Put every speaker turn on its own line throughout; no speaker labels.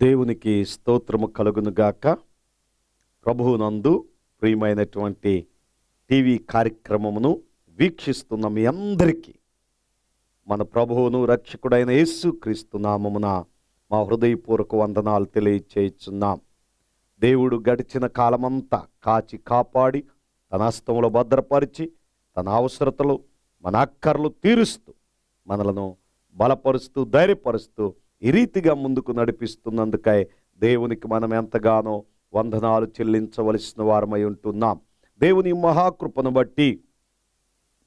దేవునికి స్తోత్రము కలుగునుగాక ప్రభువునందు ప్రియమైనటువంటి టీవీ కార్యక్రమమును వీక్షిస్తున్న మీ అందరికీ మన ప్రభువును రక్షకుడైన యేసు క్రీస్తు నామమున మా హృదయపూర్వక వందనాలు తెలియచేయుచున్నాం దేవుడు గడిచిన కాలమంతా కాచి కాపాడి తన హస్తములో భద్రపరిచి తన అవసరతలు మన అక్కర్లు తీరుస్తూ మనలను బలపరుస్తూ ధైర్యపరుస్తూ ఈ రీతిగా ముందుకు నడిపిస్తున్నందుకై దేవునికి మనం ఎంతగానో వందనాలు చెల్లించవలసిన వారమై ఉంటున్నాం. దేవుని మహాకృపను బట్టి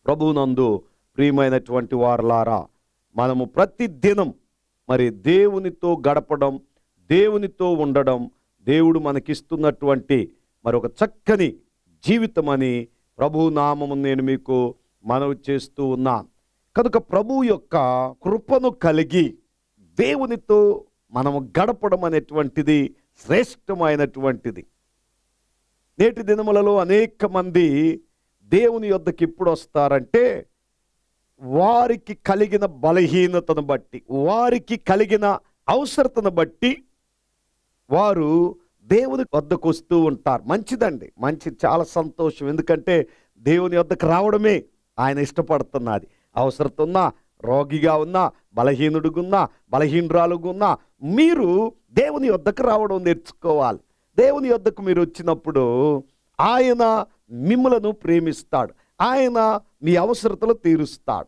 ప్రభువునందు ప్రియమైనటువంటి వారలారా మనము ప్రతి దినం మరి దేవునితో గడపడం దేవునితో ఉండడం దేవుడు మనకిస్తున్నటువంటి మరొక చక్కని జీవితం అని ప్రభునామము నేను మీకు మనవి చేస్తూ ఉన్నాను. కనుక ప్రభు యొక్క కృపను కలిగి దేవునితో మనము గడపడం అనేటువంటిది శ్రేష్టమైనటువంటిది. నేటి దినములలో అనేక మంది దేవుని యొద్దకి ఎప్పుడు వస్తారంటే వారికి కలిగిన బలహీనతను బట్టి వారికి కలిగిన అవసరతను బట్టి వారు దేవుని వద్దకు వస్తూ ఉంటారు. మంచిదండి మంచి చాలా సంతోషం. ఎందుకంటే దేవుని వద్దకు రావడమే ఆయన ఇష్టపడుతున్నది. అవసరతున్నా రోగిగా ఉన్నా బలహీనుడుగున్నా బలహీనరాలుగున్నా మీరు దేవుని వద్దకు రావడం నేర్చుకోవాలి. దేవుని వద్దకు మీరు వచ్చినప్పుడు ఆయన మిమ్మలను ప్రేమిస్తాడు. ఆయన మీ అవసరతలు తీరుస్తాడు.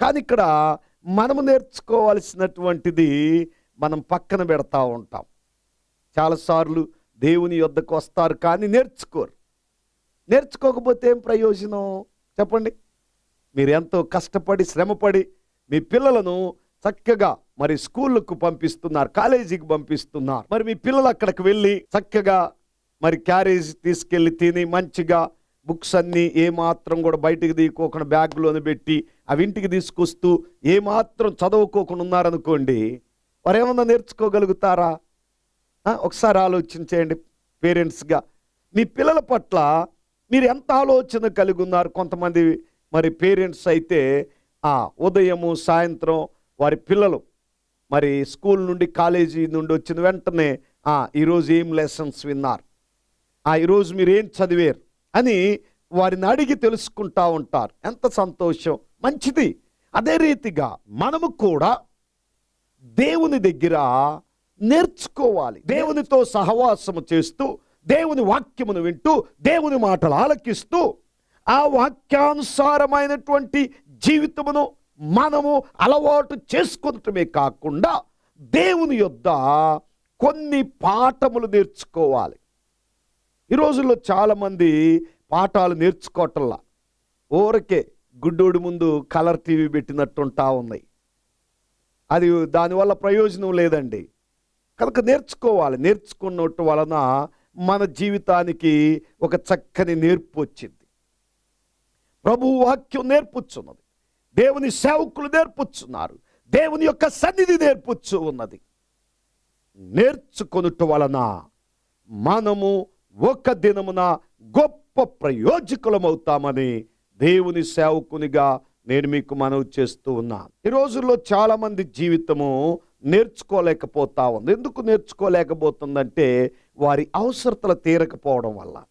కానీ ఇక్కడ మనము నేర్చుకోవాల్సినటువంటిది మనం పక్కన పెడతా ఉంటాం. చాలాసార్లు దేవుని యొద్దకు వస్తారు కానీ నేర్చుకోరు. నేర్చుకోకపోతే ఏం ప్రయోజనం? చెప్పండి. మీరు ఎంతో కష్టపడి శ్రమపడి మీ పిల్లలను చక్కగా మరి స్కూళ్ళకు పంపిస్తున్నారు కాలేజీకి పంపిస్తున్నారు. మరి మీ పిల్లలు అక్కడికి వెళ్ళి చక్కగా మరి క్యారేజ్ తీసుకెళ్ళి తిని మంచిగా బుక్స్ అన్నీ ఏమాత్రం కూడా బయటికి తీయకోకుండా బ్యాగ్లోనే పెట్టి అవి ఇంటికి తీసుకొస్తూ ఏమాత్రం చదువుకోకుండా ఉన్నారనుకోండి వారు ఏమన్నా నేర్చుకోగలుగుతారా ఒకసారి ఆలోచించేయండి పేరెంట్స్గా. మీ పిల్లల పట్ల మీరు ఎంత ఆలోచన కలిగి ఉన్నారు? కొంతమంది మరి పేరెంట్స్ అయితే ఉదయము సాయంత్రం వారి పిల్లలు మరి స్కూల్ నుండి కాలేజీ నుండి వచ్చిన వెంటనే ఈరోజు ఏం లెసన్స్ విన్నారు? ఆ, ఈరోజు మీరు ఏం చదివారు? అని వారిని అడిగి తెలుసుకుంటా ఉంటారు. ఎంత సంతోషం! మంచిది. అదే రీతిగా మనము కూడా దేవుని దగ్గర నేర్చుకోవాలి. దేవునితో సహవాసము చేస్తూ దేవుని వాక్యమును వింటూ దేవుని మాటలు ఆలకిస్తూ ఆ వాక్యానుసారమైనటువంటి జీవితమును మనము అలవాటు చేసుకుంటమే కాకుండా దేవుని యొద్ద కొన్ని పాఠములు నేర్చుకోవాలి. ఈ రోజుల్లో చాలామంది పాఠాలు నేర్చుకోవటంలా. ఊరకే గుడ్డోడి ముందు కలర్ టీవీ పెట్టినట్టుంటా ఉన్నాయి. అది దానివల్ల ప్రయోజనం లేదండి. కనుక నేర్చుకోవాలి. నేర్చుకున్నట్టు వలన మన జీవితానికి ఒక చక్కని నేర్పు వచ్చింది. ప్రభు వాక్యం నేర్పుచున్నది. దేవుని సేవకులు నేర్పుచున్నారు. దేవుని యొక్క సన్నిధి నేర్పుచ్చు ఉన్నది. నేర్చుకొనుట వలన మనము ఒక దినమున గొప్ప ప్రయోజకులమవుతామని దేవుని సేవకునిగా నేను మీకు మనవి చేస్తూ ఉన్నాను ఈ రోజుల్లో చాలామంది జీవితము నేర్చుకోలేకపోతా ఉంది. ఎందుకు నేర్చుకోలేకపోతుందంటే వారి అవసరతలు తీరకపోవడం వల్ల.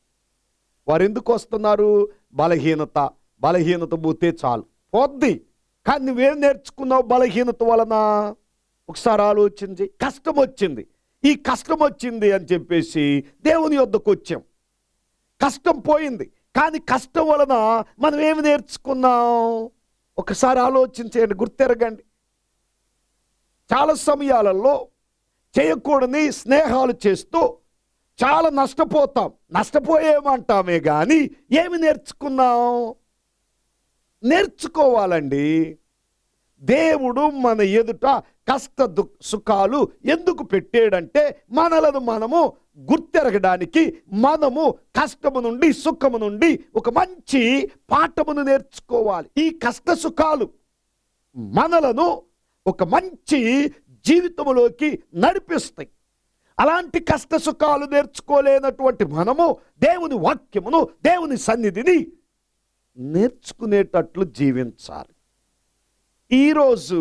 వారు ఎందుకు వస్తున్నారు? బలహీనత. బలహీనత పోతే చాలు. పోద్ది కానీ నువ్వేం నేర్చుకున్నావు బలహీనత వలన? ఒకసారి ఆలోచించి. కష్టం వచ్చింది. ఈ కష్టం వచ్చింది అని చెప్పేసి దేవుని వద్దకు వచ్చాం. కష్టం పోయింది. కానీ కష్టం వలన మనం ఏమి నేర్చుకున్నాం? ఒకసారి ఆలోచించేయండి. గుర్తెరగండి. చాలా సమయాలలో చేయకూడని స్నేహాలు చేస్తూ చాలా నష్టపోతాం. నష్టపోయేమంటామే కానీ ఏమి నేర్చుకున్నాం? నేర్చుకోవాలండి. దేవుడు మన ఎదుట కష్ట దు సుఖాలు ఎందుకు పెట్టాడంటే మనలను మనము గుర్తెరగడానికి మనము కష్టము నుండి సుఖము నుండి ఒక మంచి పాఠమును నేర్చుకోవాలి. ఈ కష్ట సుఖాలు మనలను ఒక మంచి జీవితములోకి నడిపిస్తాయి. అలాంటి కష్ట సుఖాలు నేర్చుకోలేనటువంటి మనము దేవుని వాక్యమును దేవుని సన్నిధిని నేర్చుకునేటట్లు జీవించాలి. ఈరోజు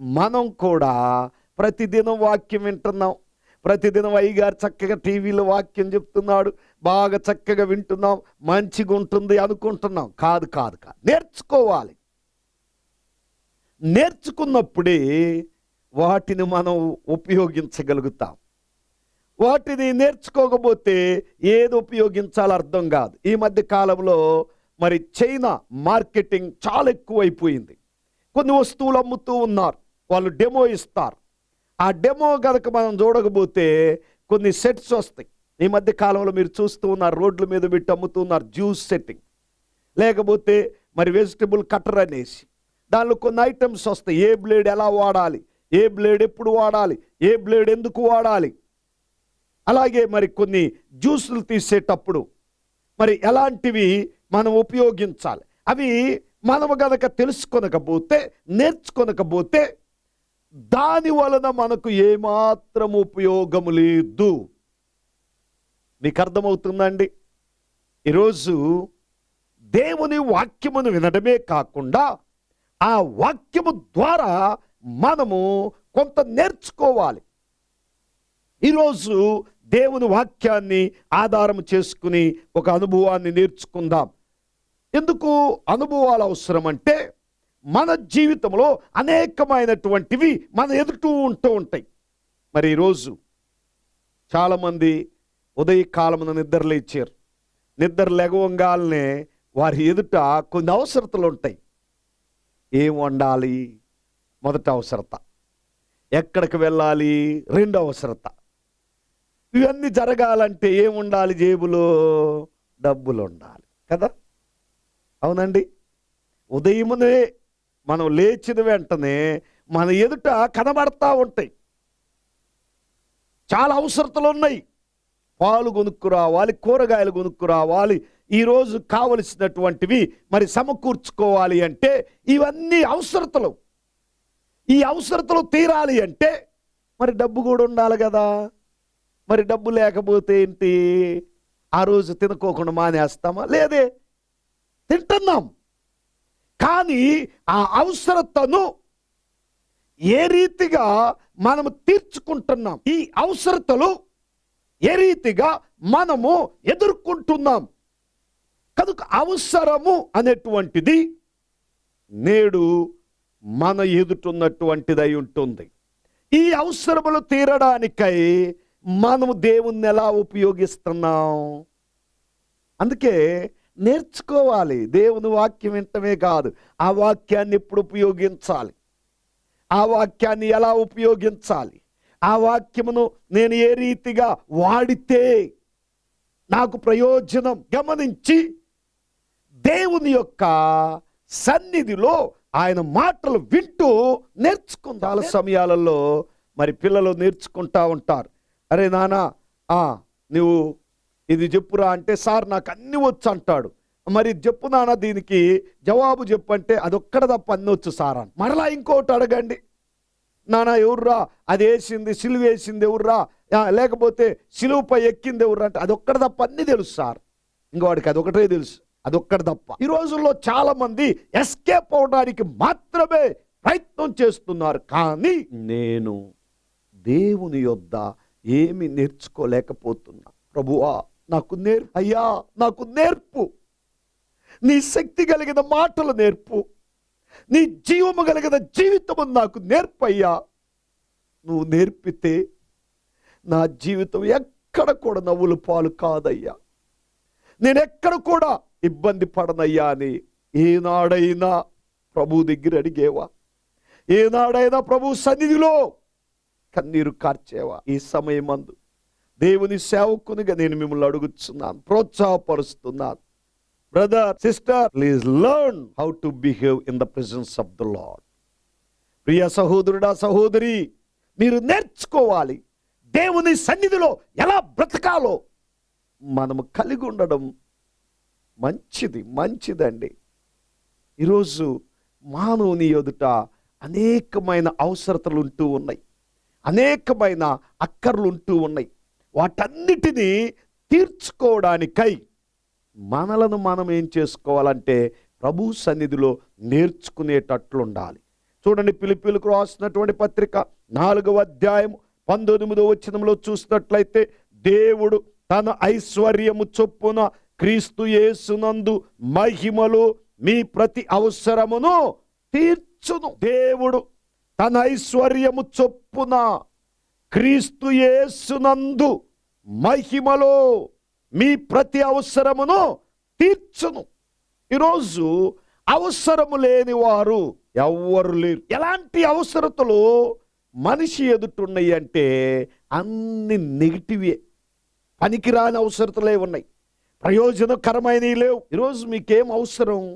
మనం కూడా ప్రతిదినం వాక్యం వింటున్నాం. ప్రతిదినం అయ్యగారు చక్కగా టీవీలో వాక్యం చెప్తున్నాడు. బాగా చక్కగా వింటున్నాం. మంచిగా ఉంటుంది అనుకుంటున్నాం. కాదు కాదు కాదు. నేర్చుకోవాలి. నేర్చుకున్నప్పుడే వాటిని మనం ఉపయోగించగలుగుతాం. వాటిని నేర్చుకోకపోతే ఏది ఉపయోగించాలో అర్థం కాదు. ఈ మధ్య కాలంలో మరి చైనా మార్కెటింగ్ చాలా ఎక్కువైపోయింది. కొన్ని వస్తువులు అమ్ముతూ ఉన్నారు. వాళ్ళు డెమో ఇస్తారు. ఆ డెమో కనుక మనం చూడకపోతే కొన్ని సెట్స్ వస్తాయి. ఈ మధ్య కాలంలో మీరు చూస్తూ ఉన్నారు రోడ్ల మీద పెట్టి అమ్ముతున్నారు జ్యూస్ సెట్టింగ్. లేకపోతే మరి వెజిటబుల్ కట్టర్ అనేసి. దానిలో కొన్ని ఐటమ్స్ వస్తాయి. ఏ బ్లేడ్ ఎలా వాడాలి? ఏ బ్లేడ్ ఎప్పుడు వాడాలి? ఏ బ్లేడ్ ఎందుకు వాడాలి? అలాగే మరి కొన్ని జ్యూసులు తీసేటప్పుడు మరి ఎలాంటివి మనం ఉపయోగించాలి. అవి మనము గనక తెలుసుకొనకపోతే నేర్చుకొనకపోతే దాని వలన మనకు ఏమాత్రం ఉపయోగము లేదు. మీకు అర్థమవుతుందండి ఈరోజు దేవుని వాక్యమును వినడమే కాకుండా ఆ వాక్యము ద్వారా మనము కొంత నేర్చుకోవాలి. ఈరోజు దేవుని వాక్యాన్ని ఆధారం చేసుకుని ఒక అనుభవాన్ని నేర్చుకుందాం. ఎందుకు అనుభవాలు అవసరం అంటే మన జీవితంలో అనేకమైనటువంటివి మన ఎదుటూ ఉంటూ ఉంటాయి. మరి ఈరోజు చాలామంది ఉదయకాలమున నిద్ర లేచారు. నిద్ర లేగవంగానే వారి ఎదుట కొన్ని అవసరతలు ఉంటాయి. ఏం వండాలి? మొదట అవసరత. ఎక్కడికి వెళ్ళాలి? రెండో అవసరత. ఇవన్నీ జరగాలంటే ఏం ఉండాలి? జేబులో డబ్బులు ఉండాలి. కదా? అవునండి. ఉదయమునే మనం లేచిన వెంటనే మన ఎదుట కనబడతా ఉంటాయి. చాలా అవసరతలు ఉన్నాయి. పాలు కొనుక్కు రావాలి కూరగాయలు కొనుక్కు రావాలి. ఈరోజు కావలసినటువంటివి మరి సమకూర్చుకోవాలి అంటే ఇవన్నీ అవసరతలు. ఈ అవసరతలు తీరాలి అంటే మరి డబ్బు కూడా ఉండాలి కదా. మరి డబ్బు లేకపోతే ఏంటి? ఆ రోజు తినుకోకుండా మానేస్తామా? లేదే. తింటున్నాం. కానీ ఆ అవసరతను ఏ రీతిగా మనము తీర్చుకుంటున్నాం? ఈ అవసరతలు ఏ రీతిగా మనము ఎదుర్కొంటున్నాం? కనుక అవసరము అనేటువంటిది నేడు మన ఎదుటున్నటువంటిదై ఉంటుంది. ఈ అవసరములు తీరడానికై మనము దేవుణ్ణి ఎలా ఉపయోగిస్తున్నాం? అందుకే నేర్చుకోవాలి. దేవుని వాక్యం వింటమే కాదు. ఆ వాక్యాన్ని ఎప్పుడు ఉపయోగించాలి? ఆ వాక్యాన్ని ఎలా ఉపయోగించాలి? ఆ వాక్యమును నేను ఏ రీతిగా వాడితే నాకు ప్రయోజనం? గమనించి దేవుని యొక్క సన్నిధిలో ఆయన మాటలు వింటూ నేర్చుకుందాం చాలా సమయాలలో మరి పిల్లలు నేర్చుకుంటా ఉంటారు. అరే నానా నువ్వు ఇది చెప్పురా అంటే సార్ నాకు అన్ని వచ్చు అంటాడు. మరి చెప్పు నాన్న దీనికి జవాబు చెప్పంటే అదొక్కడ తప్ప అన్ని వచ్చు సార్ అని. మరలా ఇంకోటి అడగండి. నానా ఎవర్రా? అది వేసింది సిలువ వేసింది ఎవర్రా? లేకపోతే సిలువుపై ఎక్కింది ఎవర్రా? అంటే అదొక్కడ తప్ప అన్ని తెలుసు సార్. ఇంకో వాడికి అదొకటే తెలుసు. అదొక్కటి తప్ప. ఈ రోజుల్లో చాలా మంది ఎస్కేప్ అవడానికి మాత్రమే ప్రయత్నం చేస్తున్నారు. కానీ నేను దేవుని యొద్ద ఏమి నేర్చుకోలేకపోతున్నా. ప్రభువా నాకు నేర్పు. అయ్యా నాకు నేర్పు. నీ శక్తి కలిగిన మాటలు నేర్పు. నీ జీవము కలిగిన జీవితము నాకు నేర్పయ్యా నువ్వు నేర్పితే నా జీవితం ఎక్కడ కూడా నవ్వులు పాలు కాదయ్యా. నేను ఎక్కడ కూడా ఇబ్బంది పడనయ్యా అని ఏనాడైనా ప్రభు దగ్గర అడిగేవా? ఏనాడైనా ప్రభు సన్నిధిలో కన్నీరు కార్చేవా? ఈ సమయమందు దేవుని సేవకునిగా నేను మిమ్మల్ని అడుగుతున్నాను ప్రోత్సాహపరుస్తున్నాను. Brother sister please learn how to behave in the presence of the Lord ప్రియ సహోదరుడా సహోదరి మీరు నేర్చుకోవాలి. దేవుని సన్నిధిలో ఎలా బ్రతకాలో మనము కలిగి ఉండడం మంచిది మంచిదండి. ఈరోజు మానవుని ఎదుట అనేకమైన అవసరతలు ఉంటూ ఉన్నాయి. అనేకమైన అక్కర్లు ఉంటూ ఉన్నాయి. వాటన్నిటినీ తీర్చుకోవడానికై మనలను మనం ఏం చేసుకోవాలంటే ప్రభు సన్నిధిలో నేర్చుకునేటట్లుండాలి. చూడండి పిలిపిలకు రాసినటువంటి పత్రిక నాలుగవ అధ్యాయం పంతొమ్మిదో వచనంలో చూసినట్లయితే దేవుడు తన ఐశ్వర్యము చొప్పున క్రీస్తు యేసునందు మహిమలో మీ ప్రతి అవసరమును తీర్చును. దేవుడు తన ఐశ్వర్యము చొప్పున క్రీస్తు యేసునందు మహిమలో మీ ప్రతి అవసరమును తీర్చును. ఈరోజు అవసరము లేని వారు ఎవ్వరు లేరు. ఎలాంటి అవసరతలు మనిషి ఎదుటున్నాయి అంటే అన్ని నెగిటివే. పనికిరాని అవసరతలే ఉన్నాయి. ప్రయోజనకరమైనవి లేవు. ఈరోజు మీకేం అవసరం?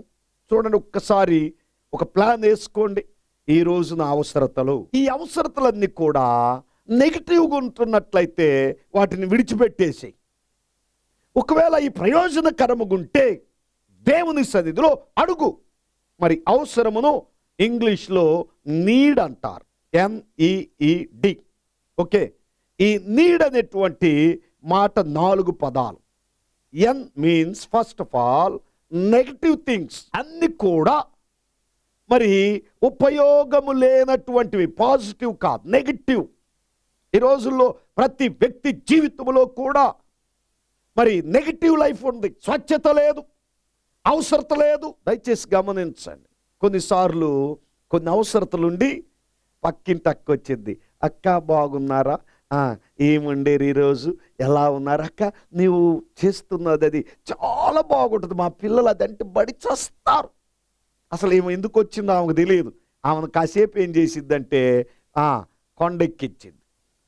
చూడండి ఒక్కసారి ఒక ప్లాన్ వేసుకోండి. ఈ రోజు నా అవసరతలు. ఈ అవసరతలన్నీ కూడా నెగిటివ్గా ఉంటున్నట్లయితే వాటిని విడిచిపెట్టేసి ఒకవేళ ఈ ప్రయోజనకరముగుంటే దేవుని సన్నిధిలో అడుగు. మరి అవసరమును ఇంగ్లీష్లో నీడ్ అంటారు. ఎంఈఈడి ఓకే? ఈ నీడ్ అనేటువంటి మాట నాలుగు పదాలు. N means first of all negative things. అన్ని కూడా మరి ఉపయోగము లేనటువంటివి పాజిటివ్ కాదు నెగిటివ్. ఈ రోజుల్లో ప్రతి వ్యక్తి జీవితంలో కూడా మరి నెగిటివ్ లైఫ్ ఉంది. స్వచ్ఛత లేదు. అవసరత లేదు. దయచేసి గమనించండి. కొన్నిసార్లు కొన్ని అవసరతలుండి పక్కింటి అక్క వచ్చింది. అక్క బాగున్నారా? ఏముండేరు ఈరోజు? ఎలా ఉన్నారు? అక్క నీవు చేస్తున్నది అది చాలా బాగుంటుంది. మా పిల్లలు అదంటే బడి చేస్తారు. అసలు ఏమో ఎందుకు వచ్చిందో ఆమెకు తెలియదు ఆమెను కాసేపు ఏం చేసిద్దంటే కొండెక్కించింది కొండెక్కిచ్చింది.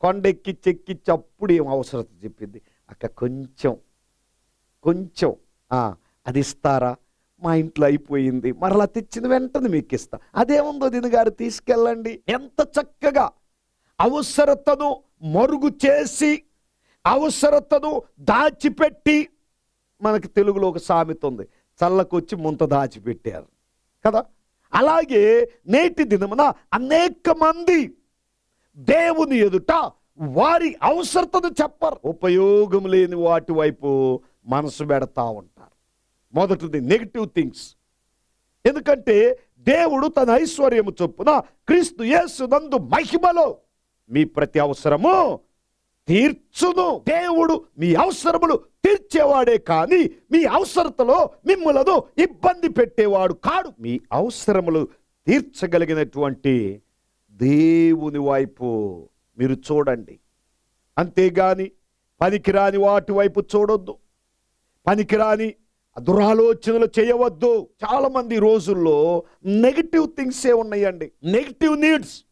కొండెక్కిచ్చి చెక్కిచ్చి అప్పుడు ఏం అవసరత చెప్పింది? అక్క కొంచెం కొంచెం అది ఇస్తారా? మా ఇంట్లో అయిపోయింది. మరలా తెచ్చిన వెంటనే మీకు ఇస్తా. అదేముందో దినగారు తీసుకెళ్ళండి. ఎంత చక్కగా అవసరతను మరుగు చేసి అవసరతను దాచిపెట్టి మనకి తెలుగులో ఒక సామెత ఉంది. చల్లకొచ్చి ముంత దాచిపెట్టారు. కదా? అలాగే నేటి దినమున అనేక మంది దేవుని ఎదుట వారి అవసరతను చెప్పరు. ఉపయోగం లేని వాటి వైపు మనసు పెడతా ఉంటారు. మొదటిది నెగిటివ్ థింగ్స్ ఎందుకంటే దేవుడు తన ఐశ్వర్యము చొప్పున క్రీస్తు యేసు నందు మహిమలో మీ ప్రతి అవసరము తీర్చును. దేవుడు మీ అవసరములు తీర్చేవాడే కానీ మీ అవసరతలో మిమ్మలను ఇబ్బంది పెట్టేవాడు కాడు. మీ అవసరములు తీర్చగలిగినటువంటి దేవుని వైపు మీరు చూడండి. అంతేగాని పనికిరాని వాటి వైపు చూడొద్దు. పనికిరాని దురాలోచనలు చేయవద్దు. చాలా మంది ఈ రోజుల్లో నెగిటివ్ థింగ్సే ఉన్నాయండి. నెగిటివ్ నీడ్స్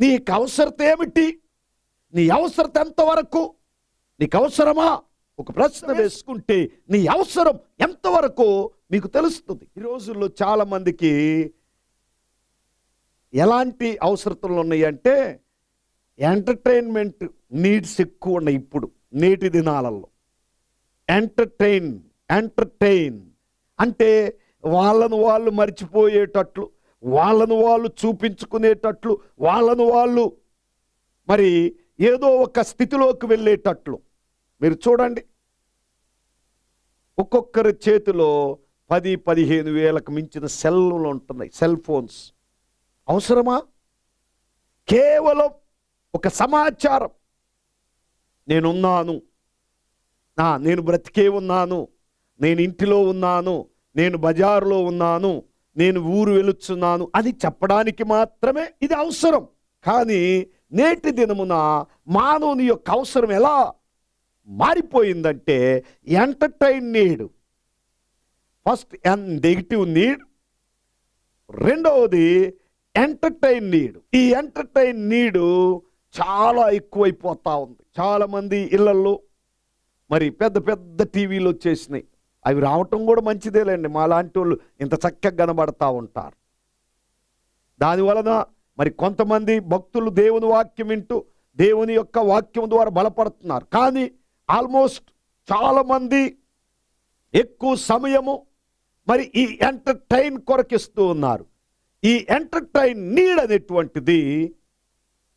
నీకు అవసరత ఏమిటి? నీ అవసరత ఎంతవరకు? నీకు అవసరమా? ఒక ప్రశ్న వేసుకుంటే నీ అవసరం ఎంతవరకు? మీకు తెలుస్తుంది. ఈ రోజుల్లో చాలా మందికి ఎలాంటి అవసరతలు ఉన్నాయంటే ఎంటర్టైన్మెంట్ నీడ్స్ ఎక్కువ ఉన్నాయి ఇప్పుడు నేటి దినాలలో. ఎంటర్టైన్ ఎంటర్టైన్ అంటే వాళ్ళను వాళ్ళు మర్చిపోయేటట్లు వాళ్ళను వాళ్ళు చూపించుకునేటట్లు వాళ్ళను వాళ్ళు మరి ఏదో ఒక స్థితిలోకి వెళ్ళేటట్లు. మీరు చూడండి. ఒక్కొక్కరి చేతిలో పది పదిహేను వేలకు మించిన సెల్లు ఉంటున్నాయి సెల్ ఫోన్స్. అవసరమా? కేవలం ఒక సమాచారం. నేనున్నాను. నా నేను బ్రతికే ఉన్నాను. నేను ఇంటిలో ఉన్నాను. నేను బజారులో ఉన్నాను. నేను ఊరు వెలుచున్నాను. అని చెప్పడానికి మాత్రమే ఇది అవసరం. కానీ నేటి దినమున మానవుని యొక్క అవసరం ఎలా మారిపోయిందంటే entertain need. First N negative need. రెండవది ఎంటర్టైన్ నీడ్ ఈ ఎంటర్టైన్ నీడు చాలా ఎక్కువైపోతా ఉంది. చాలా మంది ఇళ్ళలో మరి పెద్ద పెద్ద టీవీలు వచ్చేసినాయి. అవి రావటం కూడా మంచిదేలేండి. మా లాంటి వాళ్ళు ఇంత చక్కగా కనబడతా ఉంటారు. దానివలన మరి కొంతమంది భక్తులు దేవుని వాక్యం వింటూ దేవుని యొక్క వాక్యం ద్వారా బలపడుతున్నారు. కానీ ఆల్మోస్ట్ చాలామంది ఎక్కువ సమయము మరి ఈ ఎంటర్టైన్ కొరకిస్తూ ఉన్నారు. ఈ ఎంటర్టైన్ నీడ్ అనేటువంటిది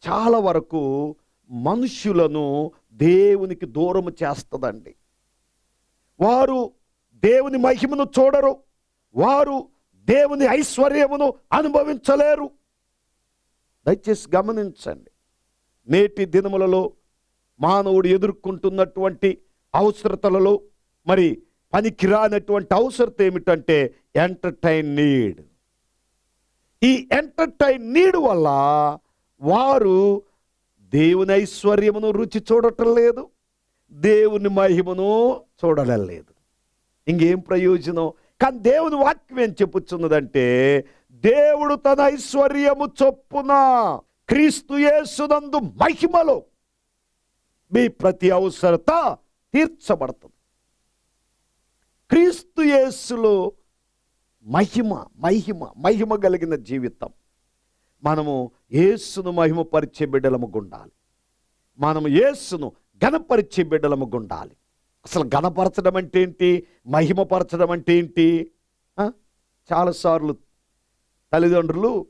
చాలా వరకు మనుష్యులను దేవునికి దూరం చేస్తుందండి. వారు దేవుని మహిమను చూడరు. వారు దేవుని ఐశ్వర్యమును అనుభవించలేరు. దయచేసి గమనించండి. నేటి దినములలో మానవుడు ఎదుర్కొంటున్నటువంటి అవసరతలలో మరి పనికిరానటువంటి అవసరత ఏమిటంటే ఎంటర్టైన్ నీడ్. ఈ ఎంటర్టైన్ నీడ్ వల్ల వారు దేవుని ఐశ్వర్యమును రుచి చూడటం లేదు దేవుని మహిమను చూడడం లేదు. ఇంకేం ప్రయోజనం? కానీ దేవుని వాక్యం ఏం చెప్పుచున్నదంటే దేవుడు తన ఐశ్వర్యము చొప్పున క్రీస్తు యేసునందు మహిమలో మీ ప్రతి అవసరత తీర్చబడుతుంది. క్రీస్తు యేసులో మహిమ మహిమ మహిమ కలిగిన జీవితం. మనము యేసును మహిమపరిచే బిడ్డలము గుండాలి. మనము యేసును గణపరిచే బిడ్డలము గుండాలి. అసలు గణపరచడం అంటే ఏంటి? మహిమపరచడం అంటే ఏంటి? చాలాసార్లు తల్లిదండ్రులు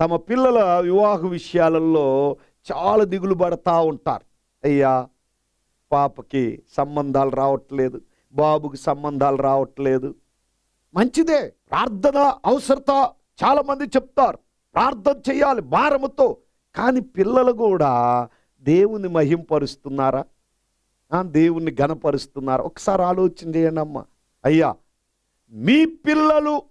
తమ పిల్లల వివాహ విషయాలలో చాలా దిగులు పడతా ఉంటారు. అయ్యా పాపకి సంబంధాలు రావట్లేదు బాబుకి సంబంధాలు రావట్లేదు మంచిదే. ప్రార్థన అవసరత చాలా మంది చెప్తారు. ప్రార్థన చేయాలి భారముతో కానీ పిల్లలు కూడా దేవుని మహింపరుస్తున్నారా? దేవుణ్ణి గణపరుస్తున్నారా ఒకసారి ఆలోచన చేయండి అమ్మ. అయ్యా మీ పిల్లలు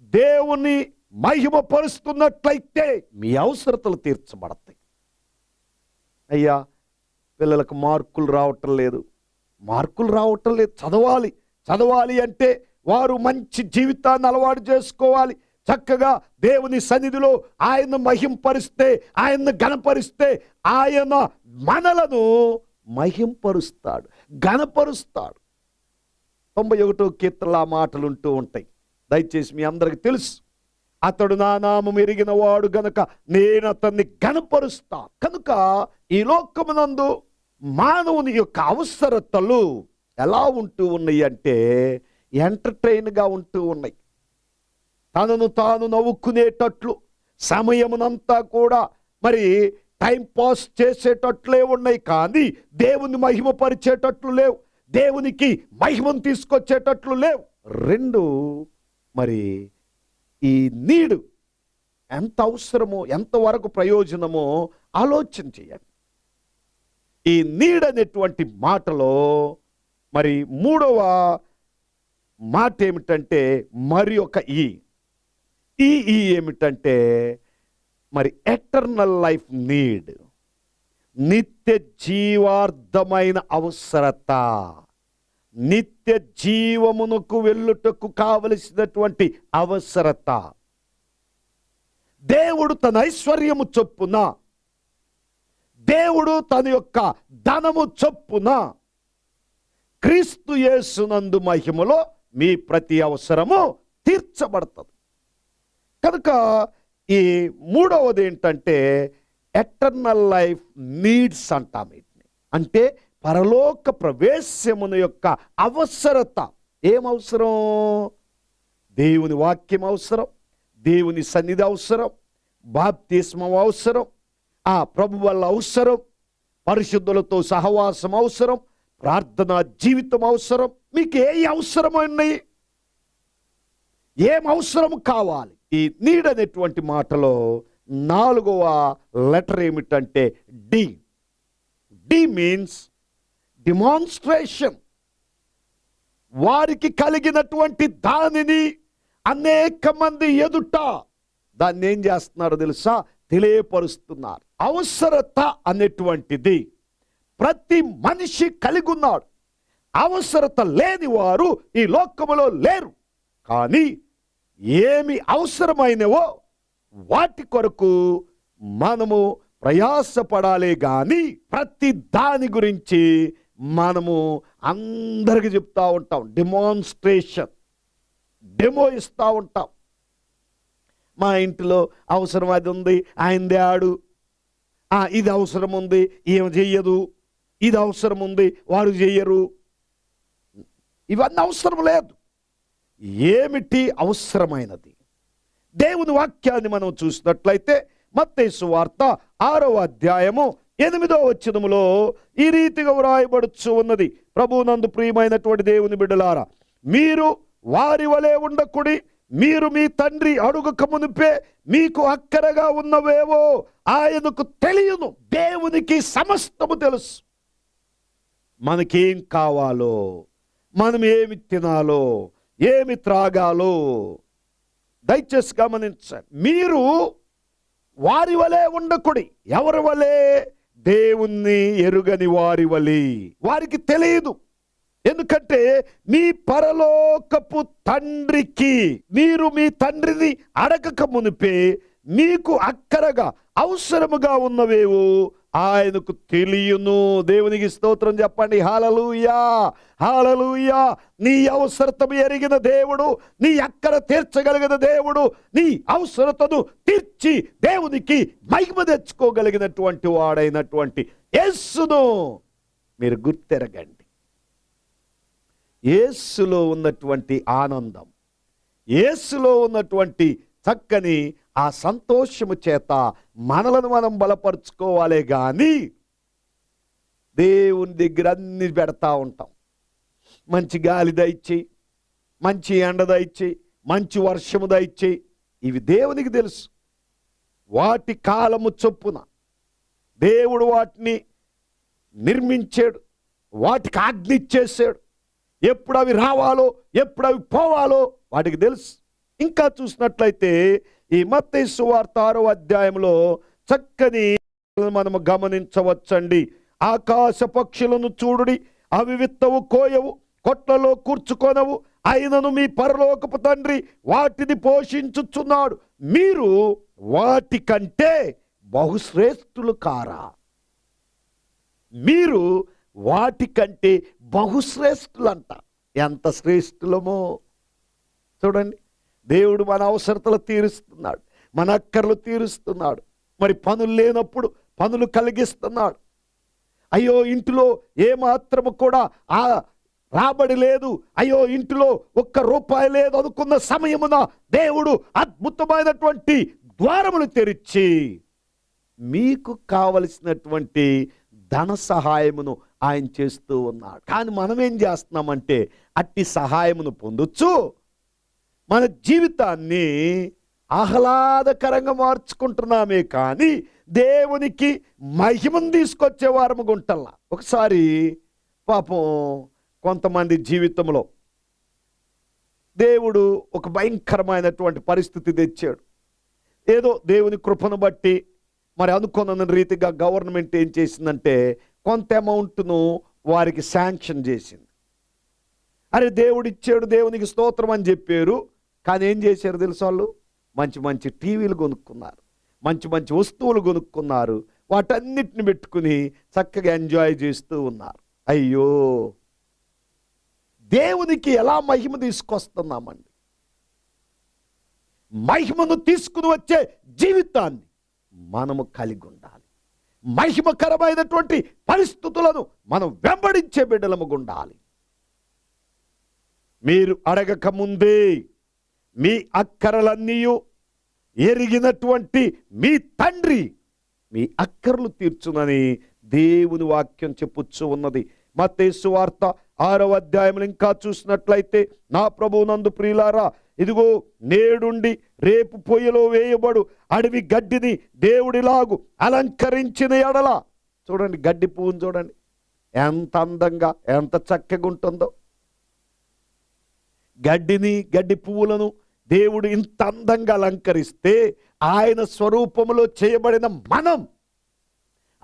దేవుని మహిమపరుస్తున్నట్లయితే మీ అవసరతలు తీర్చబడతాయి. అయ్యా పిల్లలకు మార్కులు రావటం లేదు. మార్కులు రావటం లేదు. చదవాలి. చదవాలి అంటే వారు మంచి జీవితాన్ని అలవాటు చేసుకోవాలి. చక్కగా దేవుని సన్నిధిలో ఆయన మహింపరిస్తే ఆయన్ను గణపరిస్తే ఆయన మనలను మహింపరుస్తాడు గణపరుస్తాడు తొంభై ఒకటో కీర్తనలో మాటలుంటూ మాటలు ఉంటూ ఉంటాయి. దయచేసి మీ అందరికి తెలుసు అతడు నా నామం ఎరిగిన వాడు గనుక నేను అతన్ని గణపరుస్తా కనుక ఈ లోకమునందు మానవుని యొక్క అవసరతలు ఎలా ఉంటూ ఉన్నాయి అంటే ఎంటర్టైన్గా ఉంటూ ఉన్నాయి. తనను తాను నవ్వుకునేటట్లు సమయమునంతా కూడా మరి టైం పాస్ చేసేటట్లే ఉన్నాయి కానీ దేవుని మహిమపరిచేటట్లు లేవు. దేవునికి మహిమను తీసుకొచ్చేటట్లు లేవు. రెండు మరి ఈ నీడు ఎంత అవసరమో ఎంతవరకు ప్రయోజనమో ఆలోచన చేయండి. ఈ నీడ్ అనేటువంటి మాటలో మరి మూడవ మాట ఏమిటంటే మరి ఒక ఈ. ఈ ఈ ఏమిటంటే మరి ఎటర్నల్ లైఫ్ నీడ్ నిత్య జీవార్థమైన అవసరత నిత్య జీవమునకు వెళ్ళుటకు కావలసినటువంటి అవసరత. దేవుడు తన ఐశ్వర్యము చొప్పున దేవుడు తన యొక్క ధనము చొప్పున క్రీస్తు యేసునందు మహిమలో మీ ప్రతి అవసరము తీర్చబడుతుంది. కనుక ఈ మూడవది ఏంటంటే ఎటర్నల్ లైఫ్ నీడ్స్ అంటాం వీటిని. అంటే పరలోక ప్రవేశమును యొక్క అవసరత. ఏం అవసరం? దేవుని వాక్యం అవసరం దేవుని సన్నిధి అవసరం బాప్తిస్మం అవసరం ఆ ప్రభు వల్ల అవసరం పరిశుద్ధులతో సహవాసం అవసరం ప్రార్థన జీవితం అవసరం. మీకు ఏ అవసరమైనవి ఏం అవసరం కావాలి? ఈ నీడ్ అనేటువంటి మాటలో నాలుగవ లెటర్ ఏమిటంటే డి. D means demonstration. వారికి కలిగినటువంటి దానిని అనేక మంది ఎదుట దాన్ని ఏం చేస్తున్నారో తెలుసా? తెలియపరుస్తున్నారు. అవసరత అనేటువంటిది. ప్రతి మనిషి కలిగి ఉన్నాడు అవసరత లేని వారు ఈ లోకములో లేరు. కానీ ఏమి అవసరమైనవో వాటి కొరకు మనము ప్రయాసపడాలి కానీ ప్రతి దాని గురించి మనము అందరికి చెప్తా ఉంటాం. డిమాన్స్ట్రేషన్ డెమో ఇస్తూ ఉంటాం. మా ఇంటిలో అవసరం అది ఉంది ఆయన ఆడు. ఇది అవసరం ఉంది ఏం చెయ్యదు. ఇది అవసరం ఉంది వారు చేయరు. ఇవన్నీ అవసరం లేదు. ఏమిటి అవసరమైనది? దేవుని వాక్యాన్ని మనం చూసినట్లయితే మత్తేసు వార్త ఆరవ అధ్యాయము ఎనిమిదో వచ్చినములో ఈ రీతిగా వ్రాయబడుచు ఉన్నది. ప్రభునందు ప్రియమైనటువంటి దేవుని బిడ్డలారా మీరు వారి వలె ఉండకుడి మీరు మీ తండ్రి అడుగుక మునిపే మీకు అక్కరగా ఉన్నవేవో ఆయనకు తెలియను. దేవునికి సమస్తము తెలుసు. మనకేం కావాలో మనం ఏమి తినాలో ఏమి త్రాగాలో దయచేసి గమనించండి మీరు వారి వలె ఉండకుడి ఎవరి వలె? దేవుణ్ణి ఎరుగని వారి వలి. వారికి తెలియదు. ఎందుకంటే మీ పరలోకపు తండ్రికి మీరు మీ తండ్రిని అడగక మునిపే మీకు అక్కరగా అవసరముగా ఉన్నవేవో ఆయనకు తెలియను. దేవునికి స్తోత్రం చెప్పండి. హాలలుయా హాలలుయా నీ అవసరతము ఎరిగిన దేవుడు నీ ఎక్కడ తీర్చగలిగిన దేవుడు నీ అవసరతను తీర్చి దేవునికి మహిమ తెచ్చుకోగలిగినటువంటి వాడైనటువంటి యేస్సును మీరు గుర్తెరగండి. యేస్సులో ఉన్నటువంటి ఆనందం యేస్సులో ఉన్నటువంటి చక్కని ఆ సంతోషము చేత మనలను మనం బలపరుచుకోవాలే కానీ దేవుని దగ్గర అన్ని పెడతా ఉంటాం. మంచి గాలి దయచి మంచి ఎండ దయచి మంచి వర్షము దయచి ఇవి దేవునికి తెలుసు. వాటి కాలము చొప్పున దేవుడు వాటిని నిర్మించాడు. వాటికి ఆజ్ఞ ఇచ్చేసాడు ఎప్పుడు అవి రావాలో ఎప్పుడు అవి పోవాలో వాటికి తెలుసు. ఇంకా చూసినట్లయితే ఈ మత్తయి సువార్త ఆరో అధ్యాయంలో చక్కని మనము గమనించవచ్చండి. ఆకాశ పక్షులను చూడుడి అవి విత్తవు కోయవు కొట్లలో కూర్చుకొనవు అయినను మీ పరలోకపు తండ్రి వాటిని పోషించుచున్నాడు. మీరు వాటి కంటే బహుశ్రేష్ఠులు కారా? మీరు వాటికంటే బహుశ్రేష్ఠులంట. ఎంత శ్రేష్ఠులమో? చూడండి. దేవుడు మన అవసరతలు తీరుస్తున్నాడు మన అక్కర్లు తీరుస్తున్నాడు మరి పనులు లేనప్పుడు పనులు కలిగిస్తున్నాడు. అయ్యో ఇంటిలో ఏమాత్రము కూడా ఆ రాబడి లేదు అయ్యో ఇంటిలో ఒక్క రూపాయి లేదు అనుకున్న సమయమున దేవుడు అద్భుతమైనటువంటి ద్వారములు తెరిచి మీకు కావలసినటువంటి ధన సహాయమును ఆయన చేస్తూ ఉన్నాడు. కానీ మనం ఏం చేస్తున్నామంటే అట్టి సహాయమును పొందొచ్చు. మన జీవితాన్ని ఆహ్లాదకరంగా మార్చుకుంటున్నామే కానీ దేవునికి మహిమను తీసుకొచ్చే వారము గుంటల్లా ఒకసారి పాపం కొంతమంది జీవితంలో దేవుడు ఒక భయంకరమైనటువంటి పరిస్థితి తెచ్చాడు. ఏదో దేవుని కృపను బట్టి మరి అనుకున్న రీతిగా గవర్నమెంట్ ఏం చేసిందంటే కొంత అమౌంట్ను వారికి శాంక్షన్ చేసింది. అరే దేవుడిచ్చాడు దేవునికి స్తోత్రం అని చెప్పారు. కానీ ఏం చేశారు తెలుసు వాళ్ళు? మంచి మంచి టీవీలు కొనుక్కున్నారు. మంచి మంచి వస్తువులు కొనుక్కున్నారు. వాటన్నిటిని పెట్టుకుని చక్కగా ఎంజాయ్ చేస్తూ ఉన్నారు. అయ్యో! దేవునికి ఎలా మహిమ తీసుకొస్తున్నామండి? మహిమను తీసుకుని వచ్చే జీవితాన్ని మనము కలిగి ఉండాలి. మహిమకరమైనటువంటి పరిస్థితులను మనం వెంబడించే బిడ్డలము ఉండాలి. మీరు అడగక ముందే మీ అక్కరలన్నీ ఎరిగినటువంటి మీ తండ్రి మీ అక్కర్లు తీర్చునని దేవుని వాక్యం చెప్పుచ్చు ఉన్నది. మతేసు వార్త ఆరవ అధ్యాయంలో ఇంకా చూసినట్లయితే నా ప్రభువు నందు ప్రియులారా ఇదిగో నేడుండి రేపు పొయ్యిలో వేయబడు అడవి గడ్డిని దేవుడిలాగు అలంకరించిన ఎడల. చూడండి గడ్డి పువ్వును చూడండి. ఎంత అందంగా ఎంత చక్కగా ఉంటుందో. గడ్డిని గడ్డి పువ్వులను దేవుడు ఇంత అందంగా అలంకరిస్తే ఆయన స్వరూపములో చేయబడిన మనం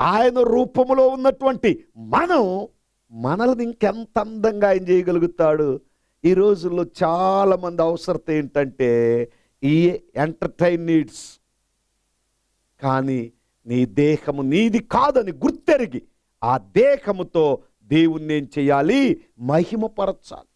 ఆయన రూపములో ఉన్నటువంటి మనం మనల్ని ఇంకెంత అందంగా ఆయన చేయగలుగుతాడు? ఈ రోజుల్లో చాలామంది అవసరత ఏంటంటే ఈ ఎంటర్టైన్ నీడ్స్. కానీ నీ దేహము నీది కాదని గుర్తెరిగి ఆ దేహముతో దేవుణ్ణి ఏం చేయాలి? మహిమపరచాలి.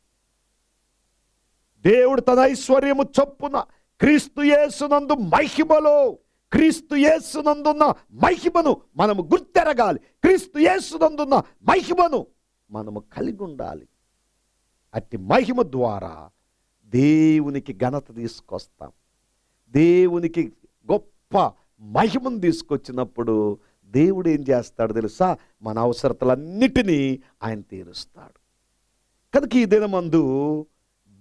దేవుడు తన ఐశ్వర్యము చొప్పున క్రీస్తు యేసునందు మహిమలో క్రీస్తు యేసునందున్న మహిమను మనము గుర్తెరగాలి. క్రీస్తు యేసునందున్న మహిమను మనము కలిగి ఉండాలి అట్టి మహిమ ద్వారా దేవునికి ఘనత తీసుకొస్తాం. దేవునికి గొప్ప మహిమను తీసుకొచ్చినప్పుడు దేవుడు ఏం చేస్తాడు తెలుసా? మన అవసరతలన్నిటినీ ఆయన తీరుస్తాడు. కనుక ఈ దినమందు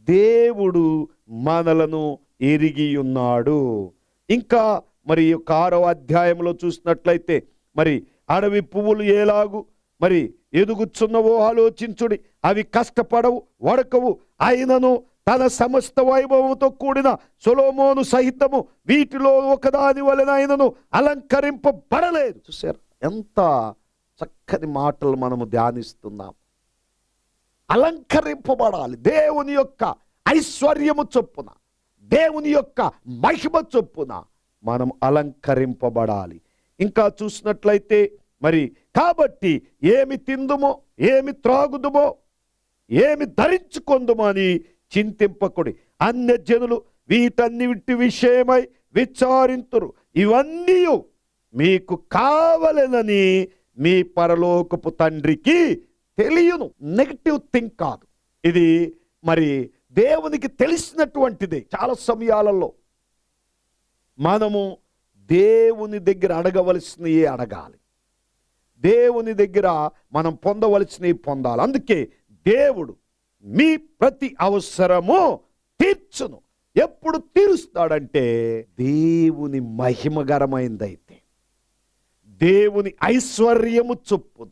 దేవుడు మనలను ఎరిగి ఉన్నాడు. ఇంకా మరి ఈ యొక్క ఆరవ అధ్యాయంలో చూసినట్లయితే మరి అడవి పువ్వులు ఏలాగు? మరి ఎదుగుచున్నవో ఆలోచించుడి. అవి కష్టపడవు వడకవు. అయినను తన సమస్త వైభవంతో కూడిన సొలోమోను సహితము వీటిలో ఒకదాని వలనైనను అలంకరింపబడలేదు. చూసారు ఎంత చక్కని మాటలు మనము ధ్యానిస్తున్నాం. అలంకరింపబడాలి. దేవుని యొక్క ఐశ్వర్యము చొప్పున దేవుని యొక్క మహిమ చొప్పున మనం అలంకరింపబడాలి. ఇంకా చూసినట్లయితే మరి కాబట్టి ఏమి తిందుమో ఏమి త్రాగుదుమో ఏమి ధరించుకుందుమో అని చింతింపకుడి. అన్య జనులు వీటన్నిటి విషయమై విచారింతురు. ఇవన్నీ మీకు కావలెనని మీ పరలోకపు తండ్రికి తెలియను. నెగిటివ్ థింక్ కాదు. ఇది మరి దేవునికి తెలిసినటువంటిది చాలా సమయాలలో. మనము దేవుని దగ్గర అడగవలసినవి అడగాలి. దేవుని దగ్గర మనం పొందవలసినవి పొందాలి. అందుకే దేవుడు మీ ప్రతి అవసరము తీర్చును. ఎప్పుడు తీరుస్తాడంటే దేవుని మహిమకరమైందైతే దేవుని ఐశ్వర్యము చొప్పున.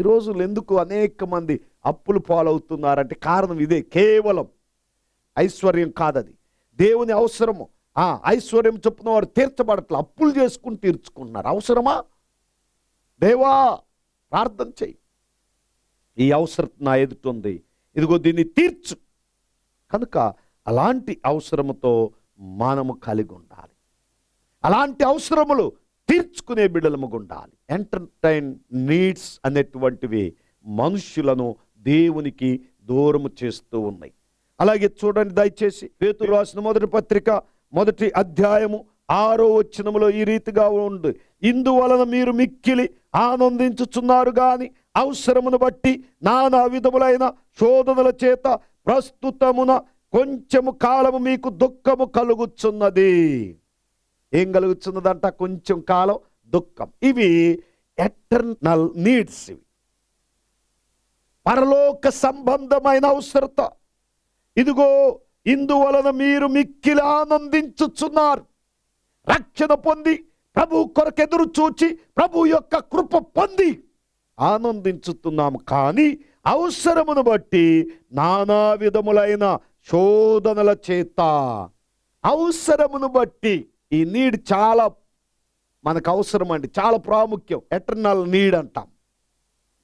ఈ రోజులు ఎందుకు అనేక మంది అప్పులు పాలవుతున్నారంటే కారణం ఇదే. కేవలం ఐశ్వర్యం కాదది. దేవుని అవసరము. ఆ ఐశ్వర్యం చొప్పున వారు తీర్చబడట్ల. అప్పులు చేసుకుని తీర్చుకుంటున్నారు. అవసరమా? దేవా ప్రార్థన చెయ్యి. ఈ అవసరం నా ఎదుటుంది ఇదిగో దీన్ని తీర్చు. కనుక అలాంటి అవసరముతో మనము కలిగి ఉండాలి. అలాంటి అవసరములు తీర్చుకునే బిడ్డలముగా ఉండాలి ఎంటర్టైన్ నీడ్స్ అనేటువంటివి మనుష్యులను దేవునికి దూరము చేస్తూ ఉన్నాయి. అలాగే చూడండి దయచేసి పేతులు రాసిన మొదటి పత్రిక మొదటి అధ్యాయము ఆరో వచ్చినములో ఈ రీతిగా ఉంది. ఇందువలన మీరు మిక్కిలి ఆనందించుచున్నారు గాని అవసరమును బట్టి నానా విధములైన శోధనల చేత ప్రస్తుతమున కొంచెము కాలము మీకు దుఃఖము కలుగుచున్నది. ఏం కలుగుతున్నదంట? కొంచెం కాలం దుఃఖం. ఇవి ఎటర్నల్ నీడ్స్ ఇవి. పరలోక సంబంధమైన అవసరత. ఇదిగో ఇందువలన మీరు మిక్కిలి ఆనందించుచున్నారు. రక్షణ పొంది ప్రభు కొరకు ఎదురు చూచి ప్రభు యొక్క కృప పొంది ఆనందించుతున్నాము కానీ అవసరమును బట్టి నానా విధములైన శోధనల చేత అవసరమును బట్టి ఈ నీడ్ చాలా మనకు అవసరం అండి చాలా ప్రాముఖ్యం. ఎటర్నల్ నీడ్ అంటాం.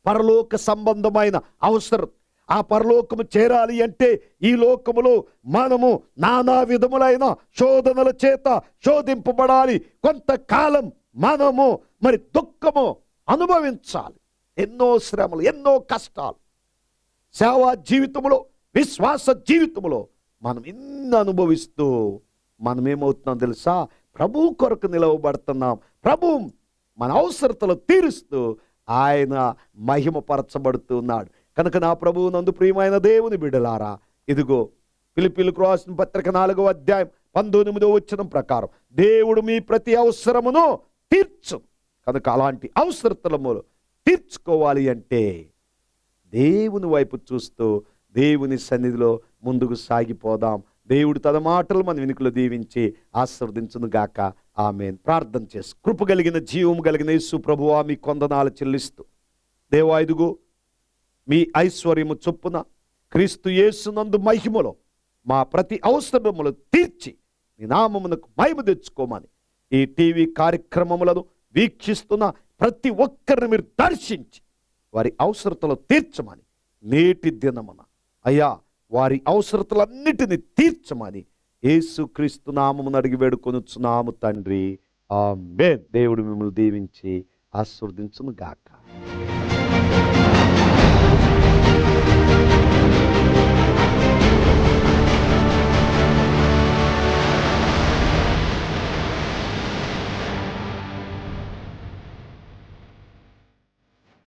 పరలోక సంబంధమైన అవసరం. ఆ పరలోకము చేరాలి అంటే ఈ లోకములో మనము నానా విధములైన శోధనల చేత శోధింపబడాలి. కొంతకాలం మనము మరి దుఃఖము అనుభవించాలి. ఎన్నో శ్రమలు ఎన్నో కష్టాలు. సేవా జీవితంలో విశ్వాస జీవితంలో మనం ఇన్ని అనుభవిస్తూ మనం ఏమవుతున్నాం తెలుసా? ప్రభు కొరకు నిలవబడుతున్నాం. ప్రభు మన అవసరతలు తీరుస్తూ ఆయన మహిమపరచబడుతున్నాడు కనుక నా ప్రభువు నందు ప్రియమైన దేవుని బిడలారా ఇదిగో పిలిపిలకు రాసిన పత్రిక నాలుగో అధ్యాయం పంతొమ్మిదో వచ్చిన ప్రకారం దేవుడు మీ ప్రతి అవసరమును తీర్చు. కనుక అలాంటి అవసరతలము తీర్చుకోవాలి అంటే దేవుని వైపు చూస్తూ దేవుని సన్నిధిలో ముందుకు సాగిపోదాం. దేవుడు తన మాటలు మన వెనుకలు దీవించి ఆశీర్వదించును గాక. ఆమె ప్రార్థన చేసి. కృప కలిగిన జీవం కలిగిన యేసు ప్రభువా మీ కొందనాలు చెల్లిస్తూ. దేవా ఇదిగో మీ ఐశ్వర్యము చొప్పున క్రీస్తు యేసునందు మహిమలో మా ప్రతి అవసరములు తీర్చి మీ నామమునకు మహిమ తెచ్చుకోమని ఈ టీవీ కార్యక్రమములను వీక్షిస్తున్న ప్రతి ఒక్కరిని మీరు దర్శించి వారి అవసరతలు తీర్చమని నేటి దినమున. అయ్యా వారి అవసరతలన్నిటిని తీర్చమని ఏసుక్రీస్తు నామమును అడిగి వేడుకొనుచున్నాము తండ్రి. ఆమె దేవుడు మిమ్మల్ని దీవించి ఆశీర్వదించును గాక